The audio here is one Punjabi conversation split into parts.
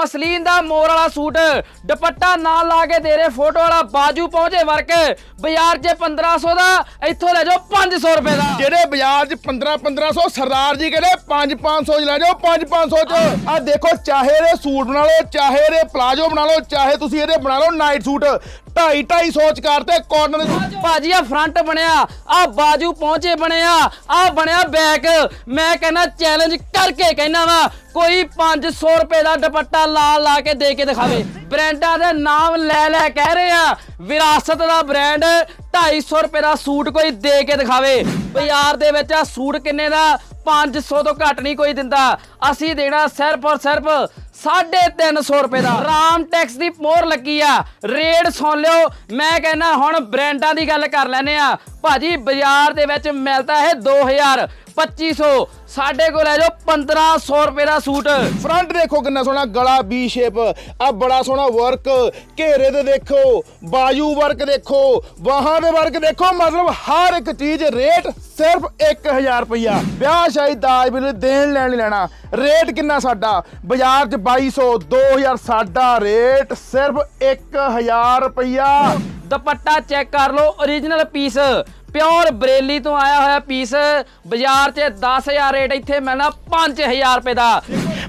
ਮਸਲੀਨ ਦਾ ਮੋਰ ਵਾਲਾ ਸੂਟ। ਦੁਪੱਟਾ ਨਾਲ ਲਾ ਕੇ ਦੇ ਰਹੇ ਫੋਟੋ ਵਾਲਾ ਬਾਜੂ ਪਹੁੰਚੇ ਵਰਕ। ਬਾਜ਼ਾਰ 'ਚ 1500 ਦਾ ਇੱਥੋਂ ਲੈ ਜਾਓ 500 ਰੁਪਏ ਦਾ। ਜਿਹੜੇ ਬਾਜ਼ਾਰ 'ਚ 15 1500 ਸਰਦਾਰ ਜੀ ਕਹਿੰਦੇ 5 500 ਚ ਲੈ ਜਾਓ 5 500 ਚ। ਆ ਦੇਖੋ ਚਾਹੇ ਇਹਦੇ ਸੂਟ ਬਣਾ ਲਓ ਚਾਹੇ ਇਹਦੇ ਪਲਾਜੋ ਬਣਾ ਲਓ ਚਾਹੇ ਤੁਸੀਂ ਇਹਦੇ ਬਣਾ ਲਓ ਨਾਈਟ ਸੂਟ। 2.5 250 ਚ ਕਰਤੇ ਕਾਟਨ ਦੇ ਸੂਟ ਭਾਜੀ ਆ ਫਰੰਟ ਬਣਿਆ ਆ ਬਾਜੂ ਪਹੁੰਚੇ ਬਣਿਆ ਆ ਬਣਿਆ ਬੈਕ ਮੈਂ ਕਹਿੰਦਾ ਚੈਲੰਜ ਕਰਕੇ ਕਹਿਣਾ ਵਾ ਕੋਈ 500 ਰੁਪਏ ਦਾ ਦੁਪੱਟਾ ਲਾ ਲਾ ਕੇ ਦੇ ਕੇ ਦਿਖਾਵੇ। ਬ੍ਰਾਂਡਾਂ ਦੇ ਨਾਮ ਲੈ ਲੈ ਕਹਿ ਰਹੇ ਆ। ਵਿਰਾਸਤ ਦਾ ਬ੍ਰਾਂਡ 250 ਰੁਪਏ ਦਾ ਸੂਟ ਕੋਈ ਦੇ ਕੇ ਦਿਖਾਵੇ। ਬਾਜ਼ਾਰ ਦੇ ਵਿੱਚ ਆ ਸੂਟ ਕਿੰਨੇ ਦਾ? 500 ਤੋਂ ਘੱਟ ਨਹੀਂ ਕੋਈ ਦਿੰਦਾ। ਅਸੀਂ ਦੇਣਾ ਸਿਰਫ ਔਰ ਸਿਰਫ 350 ਰੁਪਏ ਦਾ। ਰਾਮ ਟੈਕਸ ਦੀ ਮੋਹਰ ਲੱਗੀ ਆ। ਰੇਟ ਸੁਣ ਲਿਓ। ਮੈਂ ਕਹਿੰਦਾ ਹੁਣ ਬ੍ਰਾਂਡਾਂ ਦੀ ਗੱਲ ਕਰ ਲੈਨੇ ਆ। ਭਾਜੀ, ਬਾਜ਼ਾਰ ਦੇ ਵਿੱਚ ਮਿਲਦਾ ਹੈ 2000 2500 ਸਾਡੇ ਕੋਲ ਲੈ ਜਾਓ 1500 ਰੁਪਏ ਦਾ ਸੂਟ। ਫਰੰਟ ਦੇਖੋ ਕਿੰਨਾ ਸੋਹਣਾ ਗਲਾ ਬੀ ਸ਼ੇਪ ਆ ਬੜਾ ਸੋਹਣਾ ਵਰਕ ਘੇਰੇ ਤੇ ਦੇਖੋ। ਬਾਜੂ ਵਰਕ ਦੇਖੋ। ਬਾਹਾਂ ਦੇ ਵਰਕ ਦੇਖੋ, ਮਤਲਬ ਹਰ ਇੱਕ ਚੀਜ਼ ਰੇਟ ਸਿਰਫ 1000 ਰੁਪਇਆ ਵਿਆਹ ਸ਼ਾਦੀ ਦਾਜ ਬਿਲ ਦੇਣ ਲੈਣ ਲੈਣਾ। ਰੇਟ ਕਿੰਨਾ ਸਾਡਾ? ਬਾਜ਼ਾਰ 'ਚ 2200 2000 ਸਾਡਾ ਰੇਟ ਸਿਰਫ 1000 ਰੁਪਇਆ ਦੁਪੱਟਾ ਚੈੱਕ ਕਰ ਲਓ origignal ਪੀਸ ਪਿਓਰ ਬਰੇਲੀ ਤੋਂ ਆਇਆ ਹੋਇਆ ਪੀਸ ਬਾਜ਼ਾਰ 'ਚ 10000 ਰੇਟ ਇੱਥੇ ਮਿਲਣਾ 5000 ਰੁਪਏ ਦਾ।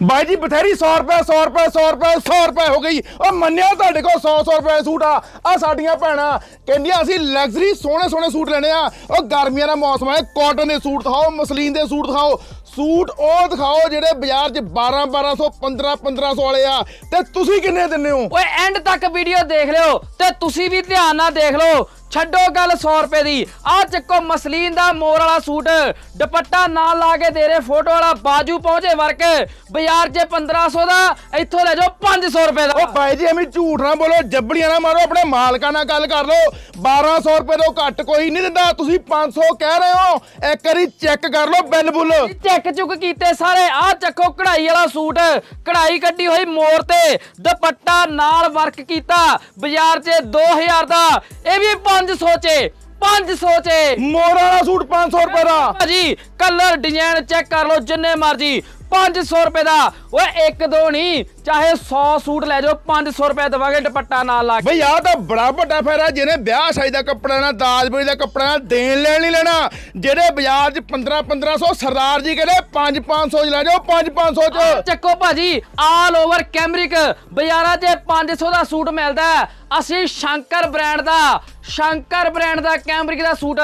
ਬਾਈ ਜੀ, ਬਥੇਰੀ 100 ਰੁਪਏ 100 ਰੁਪਏ 100 ਰੁਪਏ 100 ਰੁਪਏ ਹੋ ਗਈ। ਉਹ ਮੰਨਿਆ ਤੁਹਾਡੇ ਕੋਲ 100 100 ਰੁਪਏ ਸੂਟ ਆ। ਆ ਸਾਡੀਆਂ ਭੈਣਾਂ ਕਹਿੰਦੀਆਂ ਅਸੀਂ ਲਗਜ਼ਰੀ ਸੋਹਣੇ ਸੋਹਣੇ ਸੂਟ ਲੈਣੇ ਆ। ਉਹ ਗਰਮੀਆਂ ਦਾ ਮੌਸਮ ਹੈ ਕਾਟਨ ਦੇ ਸੂਟ ਦਿਖਾਓ, ਮਸਲੀਨ ਦੇ ਸੂਟ ਦਿਖਾਓ। ਸੂਟ ਉਹ ਦਿਖਾਓ ਜਿਹੜੇ ਬਾਜ਼ਾਰ 'ਚ 12 1200 15 1500 ਵਾਲੇ ਆ। ਤੇ ਤੁਸੀਂ ਕਿੰਨੇ ਦਿੰਦੇ ਹੋ? ਓਏ ਐਂਡ ਤੱਕ ਵੀਡੀਓ ਦੇਖ ਲਿਓ ਤੇ ਤੁਸੀਂ ਵੀ ਧਿਆਨ ਨਾਲ ਦੇਖ ਲਓ। ਛੱਡੋ ਗੱਲ 100 ਰੁਪਏ ਦੀ। ਆ ਚੱਕੋ ਮਸਲੀਨ ਦਾ ਮੋਰ ਵਾਲਾ ਸੂਟ। ਦੁਪੱਟਾ ਨਾਲ ਲਾ ਕੇ ਦੇ ਰਹੇ ਫੋਟੋ ਵਾਲਾ ਬਾਜੂ ਪਹੁੰਚੇ ਵਰਕ। ਬਾਜ਼ਾਰ 'ਚ 1500 ਦਾ ਇੱਥੋਂ ਲੈ ਜਾਓ 500 ਰੁਪਏ ਦਾ। ਉਹ ਬਾਈ ਜੀ ਐਵੇਂ ਝੂਠ ਨਾ ਬੋਲੋ ਜੱਬੜੀਆਂ ਨਾ ਮਾਰੋ ਆਪਣੇ ਮਾਲਕਾਂ ਨਾਲ ਗੱਲ ਕਰ ਲਓ। 1200 ਰੁਪਏ ਤੋਂ ਘੱਟ ਕੋਈ ਨਹੀਂ ਦਿੰਦਾ। ਤੁਸੀਂ 500 ਕਹਿ ਰਹੇ ਹੋ। ਇੱਕ ਵਾਰੀ ਚੈੱਕ ਕਰ ਲਓ ਬਿੱਲ ਬੁੱਲ। ਚੈੱਕ ਚੁੱਕ ਕੀਤੇ ਸਾਰੇ। ਆ ਚੱਕੋ ਕਢਾਈ ਵਾਲਾ ਸੂਟ। ਕਢਾਈ ਕੱਢੀ ਹੋਈ ਮੋਰ ਤੇ ਦੁਪੱਟਾ ਨਾਲ ਵਰਕ ਕੀਤਾ। ਬਾਜ਼ਾਰ 'ਚ 2000 ਦਾ। ਇਹ ਵੀ 500 'ਚ 500 'ਚ। ਮੋਰਾ ਵਾਲਾ ਸੂਟ 500 ਰੁਪਏ ਦਾ। ਭਾਜੀ ਕਲਰ ਡਿਜ਼ਾਈਨ ਚੈੱਕ ਕਰ ਲਓ ਜਿੰਨੇ ਮਰਜ਼ੀ। 500 ਰੁਪਏ ਦਾ। ਓਏ ਇੱਕ ਦੋ ਨਹੀਂ ਚਾਹੇ 100 ਸੂਟ ਲੈ ਜਾਓ 500 ਰੁਪਏ ਦਵਾਂਗੇ ਦੁਪੱਟਾ ਨਾਲ ਲਾ ਕੇ। ਬਈ ਆਹ ਤਾਂ ਬੜਾ ਵੱਡਾ ਫਾਇਦਾ ਜਿਹਨੇ ਵਿਆਹ ਸ਼ਾਦੀ ਦਾ ਕੱਪੜਾ ਲੈਣਾ ਦਾਜ ਬੋਲੀ ਦਾ ਕੱਪੜਾ ਦੇਣ ਲੈਣ ਨਹੀਂ ਲੈਣਾ ਜਿਹੜੇ ਬਾਜ਼ਾਰ 'ਚ 15 1500 ਸਰਦਾਰ ਜੀ ਕਹਿੰਦੇ 5 500 ਚ ਲੈ ਜਾਓ 5 500 ਚ। ਚੱਕੋ ਭਾਜੀ ਆਲ ਓਵਰ ਕੈਮਰਿਕ ਬਾਜ਼ਾਰਾਂ 'ਚ 500 ਦਾ ਸੂਟ ਮਿਲਦਾ ਹੈ। ਅਸੀਂ ਸ਼ੰਕਰ ਬ੍ਰਾਂਡ ਦਾ ਸ਼ੰਕਰ ਬ੍ਰਾਂਡ ਦਾ ਕੈਮਰਿਕ ਦਾ ਸੂਟ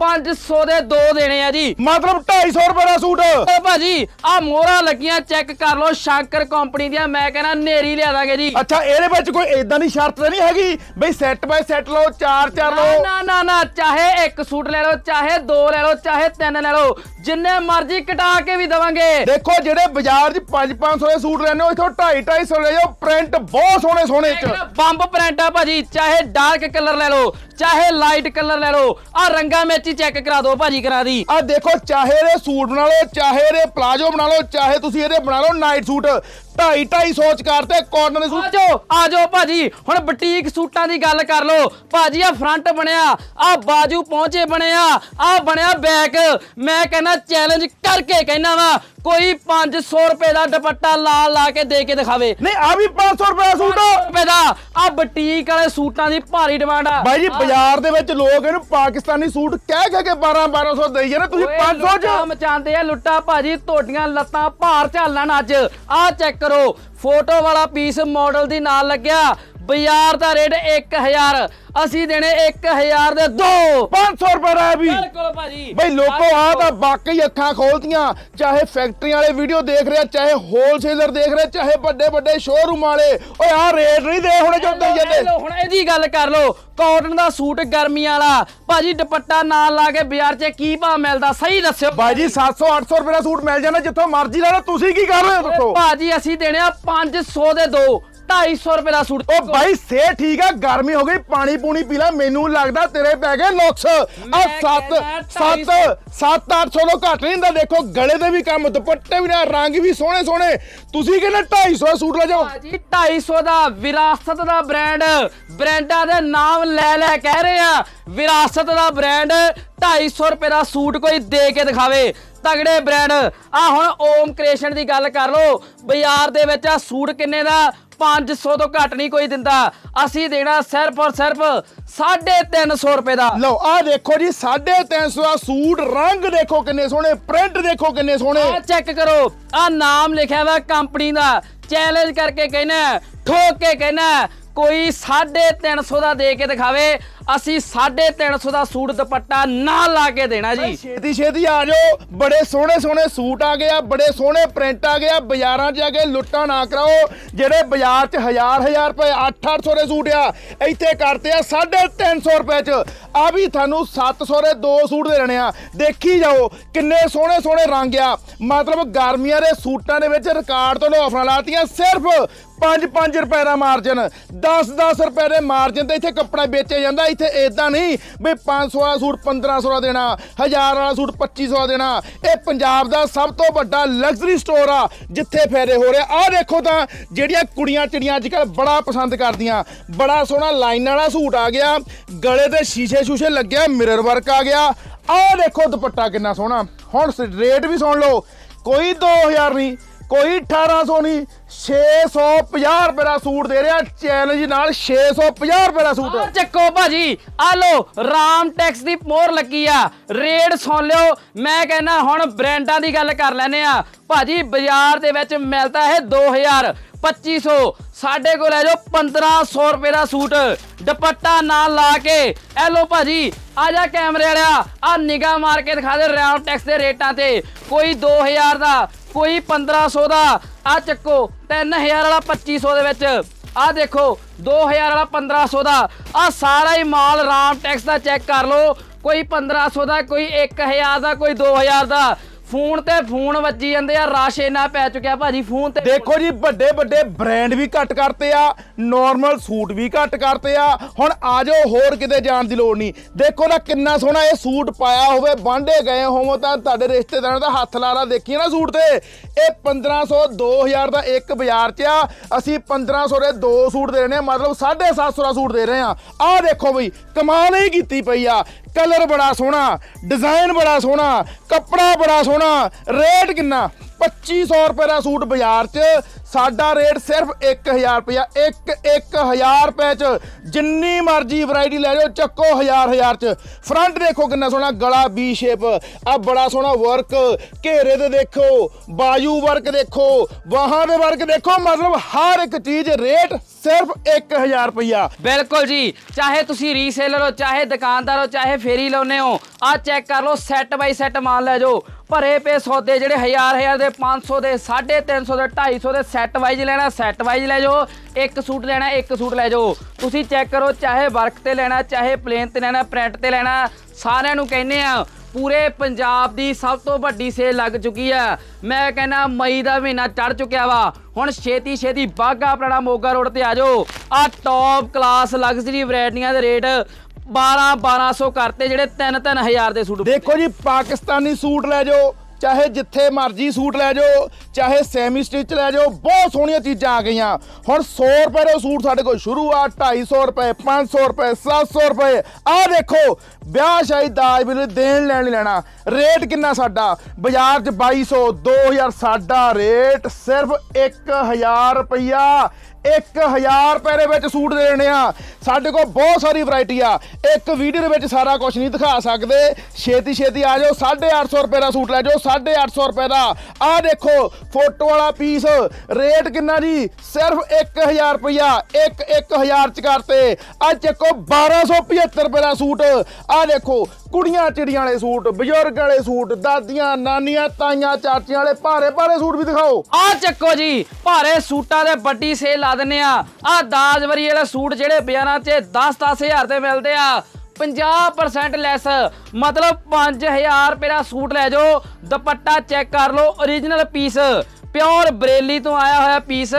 500 ਦੇ ਦੋ ਦੇਣੇ ਆ ਜੀ। ਮਤਲਬ 250 ਰੁਪਏ ਦਾ ਸੂਟ। ਓ ਭਾਜੀ ਆ ਮੋਹਰਾਂ ਲੱਗੀਆਂ ਚੈੱਕ ਕਰ ਲਓ ਸ਼ੰਕਰ ਕੰਪਨੀ ਦੀਆਂ ਮੈਂ ਕਹਿੰਦਾ ਨੇਰੀ ਲਿਆ ਦਾਂਗੇ ਜੀ। ਅੱਛਾ ਇਹਦੇ ਵਿੱਚ ਕੋਈ ਇਦਾਂ ਦੀ ਸ਼ਰਤ ਤਾਂ ਨਹੀਂ ਹੈਗੀ? ਬਈ ਸੈੱਟ ਬਾਈ ਸੈੱਟ ਲਓ ਚਾਰ ਚਾਰ ਲਓ। ਨਾ ਨਾ ਨਾ ਚਾਹੇ ਇੱਕ ਸੂਟ ਲੈ ਲਓ ਚਾਹੇ ਦੋ ਲੈ ਲਓ ਚਾਹੇ ਤਿੰਨ ਲੈ ਲਓ ਜਿੰਨੇ ਮਰਜ਼ੀ ਕਟਾ ਕੇ ਵੀ ਦਵਾਂਗੇ। ਦੇਖੋ ਜਿਹੜੇ ਬਾਜ਼ਾਰ 'ਚ 5 500 ਦੇ ਸੂਟ ਲੈਣੇ ਹੋ ਇਥੋਂ 2.5 250 ਲੈ ਜਾਓ ਪ੍ਰਿੰਟ ਬਹੁਤ ਸੋਹਣੇ ਸੋਹਣੇ ਚ। ਬੰਬ ਪ੍ਰਿੰਟ ਆ ਭਾਜੀ ਚਾਹੇ ਡਾਰਕ ਕਲਰ ਲੈ ਲਓ ਚਾਹੇ ਲਾਈਟ ਕਲਰ ਲੈ ਲਓ ਆ ਰੰਗਾਂ ਵਿੱਚ ਹੀ ਚੈੱਕ ਕਰਾ ਦਿਓ ਭਾਜੀ ਕਰਾ ਦੀ। ਆ ਦੇਖੋ, ਚਾਹੇ ਇਹਦੇ ਸੂਟ ਬਣਾ ਲਓ, ਚਾਹੇ ਇਹਦੇ ਪਲਾਜੋ ਬਣਾ ਲਓ, ਚਾਹੇ ਤੁਸੀਂ ਇਹਦੇ ਬਣਾ ਲਓ ਨਾਈਟ ਸੂਟ 2.5 250 ਚ ਕਰਤੇ ਕਾਟਨ ਦੇ ਸੂਟ। ਆਜੋ ਆਜੋ ਭਾਜੀ। ਹੁਣ ਬੁਟੀਕ ਸੂਟਾਂ ਦੀ ਗੱਲ ਕਰ ਲਓ। ਭਾਜੀ ਆ ਫਰੰਟ ਬਣਿਆ। ਆ ਬਾਜੂ ਪਹੁੰਚੇ ਬਣਿਆ ਆ। ਬਣਿਆ ਬੈਕ ਮੈਂ ਕਹਿੰਦਾ ਚੈਲੰਜ ਕਰਕੇ ਕਹਿਣਾ ਵਾ ਕੋਈ 500 ਰੁਪਏ ਦਾ ਦੁਪੱਟਾ ਲਾ ਲਾ ਕੇ ਦੇ ਕੇ ਦਿਖਾਵੇ। ਨਹੀਂ ਆ ਵੀ 500 ਰੁਪਏ ਦਾ ਸੂਟ ਰੁਪਏ ਦਾ। ਆ ਬੁਟੀਕ ਵਾਲੇ ਸੂਟਾਂ ਦੀ ਭਾਰੀ ਡਿਮਾਂਡ ਆ। ਬਾਈ ਜੀ ਬਾਜ਼ਾਰ ਦੇ ਵਿੱਚ ਲੋਕ ਇਹਨੂੰ ਪਾਕਿਸਤਾਨੀ ਸੂਟ ਕਹਿ ਕਹਿ ਕੇ 12 1200 ਦੇਈ ਜਾਂਦੇ। ਤੁਸੀਂ 500 ਚ ਮਚਾਉਂਦੇ ਆ ਲੁੱਟਾ ਭਾਜੀ। ਤੁਹਾਡੀਆਂ ਲੱਤਾਂ ਭਾਰ ਝਾਲਣ ਅੱਜ। ਆ ਚੈੱਕ ਕਰੋ। ਫੋਟੋ ਵਾਲਾ ਪੀਸ ਮਾਡਲ ਦੀ ਨਾਲ ਲੱਗਿਆ। ਬਾਜ਼ਾਰ ਦਾ ਰੇਟ 1000 ਅਸੀਂ ਦੇਣੇ 1000 ਦੇ ਦੋ। 500 ਰੁਪਏ ਦਾ ਵੀ। ਬਿਲਕੁਲ ਭਾਜੀ। ਬਈ ਲੋਕੋ ਆ ਤਾਂ ਵਾਕਈ ਅੱਖਾਂ ਖੋਲਤੀਆਂ ਚਾਹੇ ਫੈਕਟਰੀਆਂ ਵਾਲੇ ਵੀਡੀਓ ਦੇਖ ਰਿਹਾ ਚਾਹੇ ਹੋਲਸੇਲਰ ਦੇਖ ਰਿਹਾ ਚਾਹੇ ਵੱਡੇ ਵੱਡੇ ਸ਼ੋਰੂਮ ਵਾਲੇ। ਓਏ ਆ ਰੇਟ ਨਹੀਂ ਦੇ ਹੁਣੇ ਜੋ ਦਈ ਲੈ ਜਾਂਦੇ ਹੁਣ ਇਹਦੀ ਗੱਲ ਕਰ ਲਓ ਕਾਟਨ ਦਾ ਸੂਟ ਗਰਮੀਆਂ ਵਾਲਾ। ਭਾਜੀ ਦੁਪੱਟਾ ਨਾਲ ਲਾ ਕੇ ਬਾਜ਼ਾਰ 'ਚ ਕੀ ਭਾਅ ਮਿਲਦਾ ਸਹੀ ਦੱਸਿਓ। ਬਾਈ ਜੀ 700 800 ਰੁਪਏ ਦਾ ਸੂਟ ਮਿਲ ਜਾਂਦਾ ਜਿੱਥੋਂ ਮਰਜ਼ੀ ਲੈ ਲਓ ਤੁਸੀਂ ਕੀ ਕਰ ਰਹੇ ਹੋ ਦੱਸੋ। ਭਾਜੀ ਅਸੀਂ ਦੇਣੇ ਆ 500 ਦੇ ਦੋ। 250 ਰੁਪਏ ਦਾ ਸੂਟ। ਉਹ ਬਾਈ ਸੇ ਠੀਕ ਆ ਗਰਮੀ ਹੋ ਗਈ ਪਾਣੀ ਪੂਣੀ ਪੀ ਲੈ ਮੈਨੂੰ ਲੱਗਦਾ ਤੇਰੇ ਪੈ ਗਏ ਲੁਕਸ ਆ ਮੈਂ 7 ਕਹਿੰਦਾ 7 7 800 ਤੋਂ ਘੱਟ ਨਹੀਂ ਹੁੰਦਾ ਦੇਖੋ ਗਲੇ ਤੇ ਵੀ ਕੰਮ ਦੁਪੱਟੇ ਵੀ ਨਾ ਰੰਗ ਵੀ ਸੋਹਣੇ ਸੋਹਣੇ। ਤੁਸੀਂ ਕਹਿੰਦੇ 250 ਦਾ ਸੂਟ ਲੈ ਜਾਓ। ਭਾਜੀ 250 ਦਾ ਵਿਰਾਸਤ ਦਾ ਬ੍ਰਾਂਡ ਬ੍ਰਾਂਡਾਂ ਦੇ ਨਾਮ ਲੈ ਲੈ ਕਹਿ ਰਹੇ ਆ। ਵਿਰਾਸਤ ਦਾ ਬ੍ਰਾਂਡ 250 ਰੁਪਏ ਦਾ ਸੂਟ ਕੋਈ ਦੇ ਕੇ ਦਿਖਾਵੇ। ਤਗੜੇ ਬ੍ਰਾਂਡ ਆ ਹੁਣ ਓਮ ਕ੍ਰਿਏਸ਼ਨ ਦੀ ਗੱਲ ਕਰ ਲਓ। ਬਾਜ਼ਾਰ ਦੇ ਵਿੱਚ ਆ ਸੂਟ ਕਿੰਨੇ ਦਾ? 500 ਤੋਂ ਘੱਟ ਨਹੀਂ ਕੋਈ ਦਿੰਦਾ। ਅਸੀਂ ਦੇਣਾ ਸਿਰਫ ਔਰ ਸਿਰਫ 350 ਰੁਪਏ ਦਾ। ਲਓ ਆਹ ਦੇਖੋ ਜੀ 350 ਦਾ ਸੂਟ ਰੰਗ ਦੇਖੋ ਕਿੰਨੇ ਸੋਹਣੇ ਪ੍ਰਿੰਟ ਦੇਖੋ ਕਿੰਨੇ ਸੋਹਣੇ। ਆ ਚੈੱਕ ਕਰੋ ਆ ਨਾਮ ਲਿਖਿਆ ਵਾ ਕੰਪਨੀ ਦਾ। ਚੈਲੰਜ ਕਰਕੇ ਕਹਿਣਾ ਠੋਕ ਕੇ ਕਹਿਣਾ ਕੋਈ 350 ਦਾ ਦੇ ਕੇ ਦਿਖਾਵੇ। ਅਸੀਂ 350 ਦਾ ਸੂਟ ਦੁਪੱਟਾ ਨਾ ਲਾ ਕੇ ਦੇਣਾ ਜੀ। ਛੇਤੀ ਛੇਤੀ ਆ ਜਾਓ। ਬੜੇ ਸੋਹਣੇ ਸੋਹਣੇ ਸੂਟ ਆ ਗਏ ਆ, ਬੜੇ ਸੋਹਣੇ ਪ੍ਰਿੰਟ ਆ ਗਏ ਆ, ਬਾਜ਼ਾਰਾਂ 'ਚ ਜਾ ਕੇ ਲੁੱਟਾਂ ਨਾ ਕਰਾਓ। ਜਿਹੜੇ ਬਾਜ਼ਾਰ 'ਚ ਹਜ਼ਾਰ ਹਜ਼ਾਰ ਰੁਪਏ 8-800 ਦੇ ਸੂਟ ਆ, ਇੱਥੇ ਕਰਤੇ ਆ 350 ਰੁਪਏ 'ਚ। ਆ ਵੀ ਤੁਹਾਨੂੰ 700 ਦੇ ਦੋ ਸੂਟ ਦੇ ਦੇਣੇ ਆ। ਦੇਖੀ ਜਾਓ, ਕਿੰਨੇ ਸੋਹਣੇ ਸੋਹਣੇ ਰੰਗ ਆ। ਮਤਲਬ ਗਰਮੀਆਂ ਦੇ ਸੂਟਾਂ ਦੇ ਵਿੱਚ ਰਿਕਾਰਡ ਤੋਂ ਆਫਰਾਂ ਲਾਤੀਆਂ ਸਿਰਫ 5-5 ਰੁਪਏ ਦਾ ਮਾਰਜਨ 10-10 ਰੁਪਏ ਦੇ ਮਾਰਜਨ ਤੇ ਇੱਥੇ ਕੱਪੜਾ ਵੇਚਿਆ ਜਾਂਦਾ, ਇੱਥੇ ਇਦਾਂ ਨਹੀਂ ਵੀ 500 ਵਾਲਾ ਸੂਟ 1500 ਦਾ ਦੇਣਾ 1000 ਵਾਲਾ ਸੂਟ 2500 ਦਾ ਦੇਣਾ। ਇਹ ਪੰਜਾਬ ਦਾ ਸਭ ਤੋਂ ਵੱਡਾ ਲਗਜ਼ਰੀ ਸਟੋਰ ਆ, ਜਿੱਥੇ ਫਾਇਦੇ ਹੋ ਰਹੇ ਆਹ ਦੇਖੋ ਤਾਂ, ਜਿਹੜੀਆਂ ਕੁੜੀਆਂ ਚਿੜੀਆਂ ਅੱਜ ਕੱਲ੍ਹ ਬੜਾ ਪਸੰਦ ਕਰਦੀਆਂ। ਬੜਾ ਸੋਹਣਾ ਲਾਈਨ ਵਾਲਾ ਸੂਟ ਆ ਗਿਆ, ਗਲੇ ਤੇ ਸ਼ੀਸ਼ੇ ਸ਼ੂਸ਼ੇ ਲੱਗਿਆ ਮਿਰਰ ਵਰਕ ਆ ਗਿਆ। ਆਹ ਦੇਖੋ ਦੁਪੱਟਾ ਕਿੰਨਾ ਸੋਹਣਾ। ਹੁਣ ਰੇਟ ਵੀ ਸੁਣ ਲਓ। ਕੋਈ 2000 ਨਹੀਂ ਕੋਈ 1800 ਨਹੀਂ 650 ਰੁਪਏ ਦਾ ਸੂਟ ਦੇ ਰਿਹਾ ਚੈਲੰਜ ਨਾਲ 650 ਰੁਪਏ ਦਾ ਸੂਟ। ਆ ਚੱਕੋ ਭਾਜੀ ਆ ਲੋ ਰਾਮ ਟੈਕਸ ਦੀ ਮੋਹਰ ਲੱਗੀ ਆ ਰੇਟ ਸੁਣ ਲਿਓ, ਮੈਂ ਕਹਿੰਦਾ ਹੁਣ ਬ੍ਰਾਂਡਾਂ ਦੀ ਗੱਲ ਕਰ ਲੈਨੇ ਆ। ਭਾਜੀ, ਬਾਜ਼ਾਰ ਦੇ ਵਿੱਚ ਮਿਲਦਾ ਹੈ 2000 2500 ਸਾਡੇ ਕੋਲ ਲੈ ਜਾਓ 1500 ਰੁਪਏ ਦਾ ਸੂਟ, ਦੁਪੱਟਾ ਨਾਲ ਲਾ ਕੇ। ਐ ਲੋ ਭਾਜੀ, ਆ ਜਾ ਕੈਮਰੇ ਵਾਲਿਆ, ਆ ਨਿਗਾਹ ਮਾਰ ਕੇ ਦਿਖਾ ਦੇ ਰਾਮ ਟੈਕਸ ਦੇ ਰੇਟਾਂ ਤੇ। ਕੋਈ 2000 ਦਾ ਕੋਈ 1500 ਦਾ। ਆ ਚੱਕੋ 3000 ਵਾਲਾ 2500 ਦੇ ਵਿੱਚ। ਆ ਦੇਖੋ 2000 ਵਾਲਾ 1500 ਦਾ। ਆ ਸਾਰਾ ਹੀ ਮਾਲ ਰਾਮ ਟੈਕਸ ਦਾ ਚੈੱਕ ਕਰ ਲਓ। ਕੋਈ 1500 ਦਾ, ਕੋਈ 1000 ਦਾ, ਕੋਈ 2000 ਦਾ। ਫੋਨ ਤੇ ਫੋਨ ਵੱਜੀ ਜਾਂਦੇ ਆ, ਰਸ਼ ਇੰਨਾ ਪੈ ਚੁੱਕਿਆ ਭਾਜੀ, ਫੋਨ ਤੇ ਦੇਖੋ ਜੀ, ਵੱਡੇ ਵੱਡੇ ਬ੍ਰਾਂਡ ਵੀ ਘੱਟ ਕਰਤੇ ਆ ਨਾਰਮਲ ਸੂਟ ਵੀ ਘੱਟ ਕਰਤੇ ਆ। ਹੁਣ ਆ ਜਾਓ, ਹੋਰ ਕਿਤੇ ਜਾਣ ਦੀ ਲੋੜ ਨਹੀਂ। ਦੇਖੋ ਨਾ ਕਿੰਨਾ ਸੋਹਣਾ ਇਹ ਸੂਟ ਪਾਇਆ ਹੋਵੇ ਬਾਂਡੇ ਗਏ ਹੋਵੋ ਤਾਂ ਤੁਹਾਡੇ ਰਿਸ਼ਤੇਦਾਰਾਂ ਦਾ ਹੱਥ ਲਾ ਲਾ ਦੇਖੀਏ ਨਾ ਸੂਟ ਤੇ। ਇਹ 1500 2000 ਦਾ ਇੱਕ ਬਾਜ਼ਾਰ 'ਚ ਆ। ਅਸੀਂ 1500 ਦੇ ਦੋ ਸੂਟ ਦੇ ਰਹੇ ਨੇ, ਮਤਲਬ 750 ਦਾ ਸੂਟ ਦੇ ਰਹੇ ਆ। ਆਹ ਦੇਖੋ ਬਈ, ਕਮਾਲ ਹੀ ਕੀਤੀ ਪਈ ਆ। ਕਲਰ ਬੜਾ ਸੋਹਣਾ, ਡਿਜ਼ਾਈਨ ਬੜਾ ਸੋਹਣਾ, ਕੱਪੜਾ ਬੜਾ ਸੋਹਣਾ, ਰੇਟ ਕਿੰਨਾ? 2500 ਰੁਪਏ ਦਾ ਸੂਟ ਬਾਜ਼ਾਰ 'ਚ ਸਾਡਾ ਰੇਟ ਸਿਰਫ 1000 ਰੁਪਇਆ 1 1000 ਰੁਪਏ 'ਚ। ਜਿੰਨੀ ਮਰਜ਼ੀ ਵੈਰਾਈਟੀ ਲੈ ਜਾਓ ਚੱਕੋ 1000 1000 'ਚ। ਫਰੰਟ ਦੇਖੋ ਕਿੰਨਾ ਸੋਹਣਾ ਗਲਾ ਵੀ ਸ਼ੇਪ ਆ ਬੜਾ ਸੋਹਣਾ ਵਰਕ ਘੇਰੇ ਤੇ ਦੇਖੋ, ਬਾਜੂ ਵਰਕ ਦੇਖੋ, ਬਾਹਾਂ ਦੇ ਵਰਕ ਦੇਖੋ। ਮਤਲਬ ਹਰ ਇੱਕ ਚੀਜ਼ ਰੇਟ ਸਿਰਫ 1000 ਰੁਪਇਆ। ਬਿਲਕੁਲ ਜੀ। ਚਾਹੇ ਤੁਸੀਂ ਰੀਸੇਲਰ ਹੋ, ਚਾਹੇ ਦੁਕਾਨਦਾਰ ਹੋ, ਚਾਹੇ ਫੇਰੀ ਲਾਉਨੇ ਹੋ, ਆ ਚੈੱਕ ਕਰ ਲਓ ਸੈੱਟ ਬਾਈ ਸੈੱਟ ਮਾਲ ਲੈ ਜਾਓ। ਭਰੇ ਪਏ ਸੌਦੇ ਜਿਹੜੇ ਹਜ਼ਾਰ ਹਜ਼ਾਰ ਦੇ 500 ਦੇ 350 ਦੇ 250 ਦੇ ਸੈੱਟ ਵਾਈਜ਼ ਲੈਣਾ ਸੈੱਟ ਵਾਈਜ਼ ਲੈ ਜਾਓ, ਇੱਕ ਸੂਟ ਲੈਣਾ, ਇੱਕ ਸੂਟ ਲੈ ਜਾਓ। ਤੁਸੀਂ ਚੈੱਕ ਕਰੋ, ਚਾਹੇ ਵਰਕ ਤੇ ਲੈਣਾ, ਚਾਹੇ ਪਲੇਨ ਤੇ ਲੈਣਾ ਪ੍ਰਿੰਟ ਤੇ ਲੈਣਾ, ਸਾਰਿਆਂ ਨੂੰ ਕਹਿੰਦੇ ਆ, ਪੂਰੇ ਪੰਜਾਬ ਦੀ ਸਭ ਤੋਂ ਵੱਡੀ ਸੇਲ ਲੱਗ ਚੁੱਕੀ ਆ। ਮੈਂ ਕਹਿੰਦਾ ਮਈ ਦਾ ਮਹੀਨਾ ਚੜ ਚੁੱਕਿਆ ਵਾ। ਹੁਣ ਛੇਤੀ ਛੇਤੀ ਬਾਗਾ ਆਪਣਾ ਮੋਗਾ ਰੋਡ ਤੇ ਆ ਜਾਓ। ਆ ਟੌਪ ਕਲਾਸ ਲਗਜ਼ਰੀ ਵੈਰਾਈਟੀਆਂ ਦੇ ਰੇਟ 12 1200 ਕਰਤੇ, ਜਿਹੜੇ 3 3000 ਦੇ ਸੂਟ ਦੇਖੋ ਜੀ, ਪਾਕਿਸਤਾਨੀ ਸੂਟ ਲੈ ਜਾਓ। ਚਾਹੇ ਜਿੱਥੇ ਮਰਜ਼ੀ ਸੂਟ ਲੈ ਜਾਓ, ਚਾਹੇ ਸੈਮੀ ਸਟਿਚ ਲੈ ਜਾਓ, ਬਹੁਤ ਸੋਹਣੀਆਂ ਚੀਜ਼ਾਂ ਆ ਗਈਆਂ। ਹੁਣ 100 ਰੁਪਏ ਦੇ ਸੂਟ ਸਾਡੇ ਕੋਲ ਸ਼ੁਰੂ ਆ 250 ਰੁਪਏ 500 ਰੁਪਏ 700 ਰੁਪਏ। ਆਹ ਦੇਖੋ, ਵਿਆਹ ਸ਼ਾਦੀ ਦਾਜ ਬਿਲ ਦੇਣ ਲੈਣ ਲੈਣਾ। ਰੇਟ ਕਿੰਨਾ ਸਾਡਾ? ਬਾਜ਼ਾਰ 'ਚ 2200 2000 ਸਾਡਾ ਰੇਟ ਸਿਰਫ 1000 ਰੁਪਇਆ 1000 ਰੁਪਏ ਦੇ ਵਿੱਚ ਸੂਟ ਦੇ ਦੇਣੇ ਆ। ਸਾਡੇ ਕੋਲ ਬਹੁਤ ਸਾਰੀ ਵੈਰਾਈਟੀ ਆ। ਇੱਕ ਵੀਡੀਓ ਦੇ ਵਿੱਚ ਸਾਰਾ ਕੁਝ ਨਹੀਂ ਦਿਖਾ ਸਕਦੇ। ਛੇਤੀ ਛੇਤੀ ਆ ਜਾਓ 850 ਰੁਪਏ ਦਾ ਸੂਟ ਲੈ ਜਾਓ 850 ਰੁਪਏ ਦਾ। ਆਹ ਦੇਖੋ ਫੋਟੋ ਵਾਲਾ ਪੀਸ ਰੇਟ ਕਿੰਨਾ ਜੀ? ਸਿਰਫ 1000 ਰੁਪਇਆ 1 1000 ਚ ਕਰਤੇ। ਆ ਚੱਕੋ 1275 ਰੁਪਏ ਦਾ ਸੂਟ। ਆਹ ਦੇਖੋ, ਕੁੜੀਆਂ ਚਿੜੀਆਂ ਵਾਲੇ ਸੂਟ, ਬਜ਼ੁਰਗ ਵਾਲੇ ਸੂਟ, ਦਾਦੀਆਂ, ਨਾਨੀਆਂ, ਤਾਈਆਂ, ਚਾਚੀਆਂ ਵਾਲੇ ਭਾਰੇ ਭਾਰੇ ਸੂਟ ਵੀ ਦਿਖਾਓ। ਆ ਚੱਕੋ ਜੀ, ਭਾਰੇ ਸੂਟਾਂ ਦੇ ਵੱਡੀ ਸੇਲ ਲਾ ਦਿੰਨੇ ਆ। ਆ ਦਾਜਵਰੀ ਵਾਲੇ ਸੂਟ ਜਿਹੜੇ ਬਾਜ਼ਾਰਾਂ 'ਚ 10-10000 ਦੇ ਮਿਲਦੇ ਆ। 50% ਲੈਸ ਮਤਲਬ 5000 ਰੁਪਏ ਦਾ ਸੂਟ ਲੈ ਜਾਓ। ਦੁਪੱਟਾ ਚੈੱਕ ਕਰ ਲਓ origignal ਪੀਸ ਪਿਓਰ ਬਰੇਲੀ ਤੋਂ ਆਇਆ ਹੋਇਆ ਪੀਸ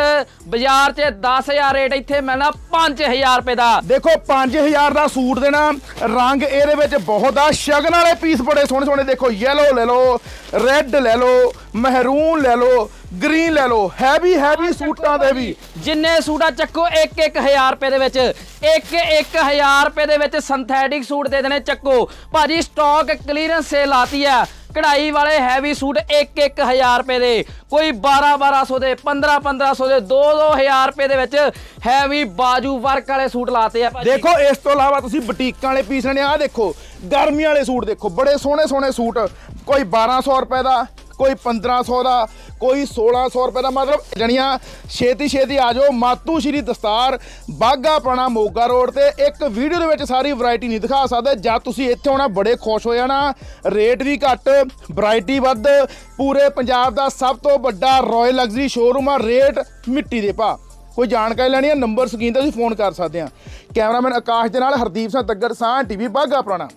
ਬਾਜ਼ਾਰ 'ਚ 10000 ਰੇਟ ਇੱਥੇ ਮਿਲਣਾ 5000 ਰੁਪਏ ਦਾ। ਦੇਖੋ 5000 ਦਾ ਸੂਟ ਦੇਣਾ ਰੰਗ ਇਹਦੇ ਵਿੱਚ ਬਹੁਤ ਆ। ਸ਼ਗਨ ਵਾਲੇ ਪੀਸ ਬੜੇ ਸੋਹਣੇ ਸੋਹਣੇ ਦੇਖੋ ਯੈਲੋ ਲੈ ਲਓ ਰੈੱਡ ਲੈ ਲਓ ਮਹਿਰੂਨ ਲੈ ਲਓ ਗ੍ਰੀਨ ਲੈ ਲਓ ਹੈਵੀ ਹੈਵੀ ਸੂਟਾਂ ਦੇ ਵੀ। ਜਿੰਨੇ ਸੂਟਾ ਚੱਕੋ 1-1000 ਰੁਪਏ ਦੇ ਵਿੱਚ। 1-1000 ਰੁਪਏ ਦੇ ਵਿੱਚ ਸਿੰਥੈਟਿਕ ਸੂਟ ਦੇ ਦੇਣੇ ਚੱਕੋ। ਭਾਜੀ ਸਟਾਕ ਕਲੀਅਰੈਂਸ ਸੇਲ ਆਤੀ ਆ। ਕਢਾਈ ਵਾਲੇ ਹੈਵੀ ਸੂਟ 1-1000 ਰੁਪਏ ਦੇ। ਕੋਈ 12-1200 ਦੇ 15-1500 ਦੇ 2-2000 ਰੁਪਏ ਦੇ ਵਿੱਚ ਹੈਵੀ ਬਾਜੂ ਵਰਕ ਵਾਲੇ ਸੂਟ ਲਾਤੇ ਆ ਭਾਜੀ। ਦੇਖੋ, ਇਸ ਤੋਂ ਇਲਾਵਾ ਤੁਸੀਂ ਬੁਟੀਕਾਂ ਵਾਲੇ ਪੀਸ ਲੈਣੇ ਆ। ਆਹ ਦੇਖੋ, ਗਰਮੀ ਵਾਲੇ ਸੂਟ ਦੇਖੋ, ਬੜੇ ਸੋਹਣੇ ਸੋਹਣੇ ਸੂਟ। ਕੋਈ 1200 ਰੁਪਏ ਦਾ ਕੋਈ 1500 ਦਾ, ਕੋਈ 1600 ਰੁਪਏ ਦਾ ਮਤਲਬ ਜਣੀਆਂ ਛੇਤੀ ਛੇਤੀ ਆ ਜਾਓ। ਮਾਤੂ ਸ਼੍ਰੀ ਦਸਤਾਰ ਬਾਗਾ ਪਾਣਾ ਮੋਗਾ ਰੋਡ ਤੇ। ਇੱਕ ਵੀਡੀਓ ਦੇ ਵਿੱਚ ਸਾਰੀ ਵੈਰਾਈਟੀ ਨਹੀਂ ਦਿਖਾ ਸਕਦੇ। ਜਦ ਤੁਸੀਂ ਇੱਥੇ ਆਉਣਾ, ਬੜੇ ਖੁਸ਼ ਹੋ ਜਾਣਾ। ਰੇਟ ਵੀ ਘੱਟ, ਵੈਰਾਈਟੀ ਵੱਧ। ਪੂਰੇ ਪੰਜਾਬ ਦਾ ਸਭ ਤੋਂ ਵੱਡਾ ਰਾਇਲ ਲਗਜ਼ਰੀ ਸ਼ੋਰੂਮ ਆ। ਰੇਟ ਮਿੱਟੀ ਦੇ ਭਾਅ। ਕੋਈ ਜਾਣਕਾਰੀ ਲੈਣੀ ਹੈ ਨੰਬਰ ਸਕਰੀਨ ਤੇ ਤੁਸੀਂ ਫੋਨ ਕਰ ਸਕਦੇ ਆ। ਕੈਮਰਾਮੈਨ ਆਕਾਸ਼ ਦੇ ਨਾਲ ਹਰਦੀਪ ਸਿੰਘ ਤੱਗੜ ਸਾਹ ਟੀਵੀ ਬਾਗਾ ਪੁਰਾਣਾ